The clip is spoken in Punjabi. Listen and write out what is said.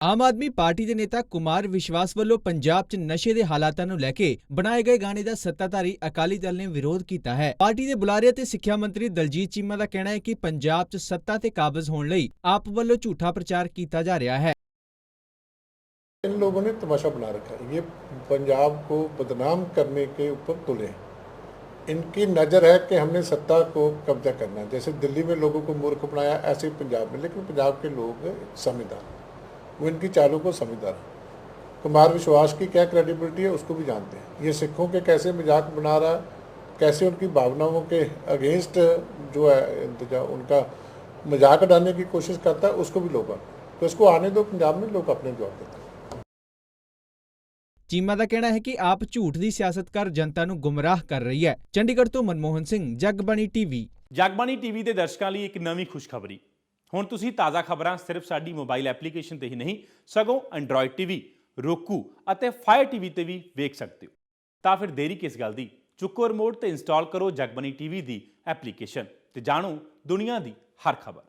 ਆਮ ਆਦਮੀ ਪਾਰਟੀ ਦੇ ਨੇਤਾ ਕੁਮਾਰ ਵਿਸ਼ਵਾਸ ਵੱਲੋਂ ਪੰਜਾਬ 'ਚ ਨਸ਼ੇ ਦੇ ਹਾਲਾਤਾਂ ਨੂੰ ਲੈ ਕੇ ਬਣਾਏ ਗਏ ਗਾਣੇ ਦਾ ਸੱਤਾਧਾਰੀ ਅਕਾਲੀ ਦਲ ਨੇ ਵਿਰੋਧ ਕੀਤਾ ਹੈ ਪਾਰਟੀ ਦੇ ਬੁਲਾਰੇ ਅਤੇ ਸਿੱਖਿਆ ਮੰਤਰੀ ਦਲਜੀਤ ਚੀਮਾ ਦਾ ਕਹਿਣਾ ਹੈ ਕਿ ਪੰਜਾਬ 'ਚ ਸੱਤਾ ਤੇ ਕਾਬਜ਼ ਹੋਣ ਲਈ ਆਪ ਵੱਲੋਂ ਝੂਠਾ ਪ੍ਰਚਾਰ ਕੀਤਾ ਜਾ ਰਿਹਾ ਹੈ इन लोगों ने तमाशा बना रखा है ये पंजाब को बदनाम करने के ऊपर तुले हैं। इनकी नज़र है कि हमने सत्ता को कब्जा करना है जैसे दिल्ली में लोगों को मूर्ख बनाया ऐसे ही पंजाब में लेकिन पंजाब के लोग समझदार हैं। वो इनकी चालों को समझदार हैं। कुमार विश्वास की क्या क्रेडिबिलिटी है उसको भी जानते हैं ये सिखों के कैसे मजाक बना रहा है कैसे उनकी भावनाओं के अगेंस्ट जो है इंतजा उनका मजाक उड़ाने की कोशिश करता है उसको भी लोग तो इसको आने दो पंजाब में लोग अपने जवाब देते हैं ਚੀਮਾ ਦਾ ਕਹਿਣਾ ਹੈ ਕਿ ਆਪ ਝੂਠ ਦੀ ਸਿਆਸਤ ਕਰ ਜਨਤਾ ਨੂੰ ਗੁੰਮਰਾਹ ਕਰ ਰਹੀ ਹੈ ਚੰਡੀਗੜ੍ਹ ਤੋਂ ਮਨਮੋਹਨ ਸਿੰਘ ਜਗਬਾਣੀ ਟੀਵੀ ਜਗਬਾਣੀ ਟੀਵੀ ਦੇ ਦਰਸ਼ਕਾਂ ਲਈ ਇੱਕ ਨਵੀਂ ਖੁਸ਼ਖਬਰੀ ਹੁਣ ਤੁਸੀਂ ਤਾਜ਼ਾ ਖਬਰਾਂ ਸਿਰਫ ਸਾਡੀ ਮੋਬਾਈਲ ਐਪਲੀਕੇਸ਼ਨ ਤੇ ਹੀ ਨਹੀਂ, ਸਗੋਂ ਐਂਡਰੋਇਡ ਟੀਵੀ roku ਅਤੇ ਫਾਇਰ ਟੀਵੀ ਤੇ ਵੀ ਵੇਖ ਸਕਦੇ ਹੋ। ਤਾਂ ਫਿਰ ਦੇਰੀ ਕਿਸ ਗੱਲ ਦੀ? ਚੁੱਕੋ ਰਿਮੋਟ ਤੇ ਇੰਸਟਾਲ ਕਰੋ ਜਗਬਾਣੀ ਟੀਵੀ ਦੀ ਐਪਲੀਕੇਸ਼ਨ ਤੇ ਜਾਣੋ ਦੁਨੀਆ ਦੀ ਹਰ ਖਬਰ।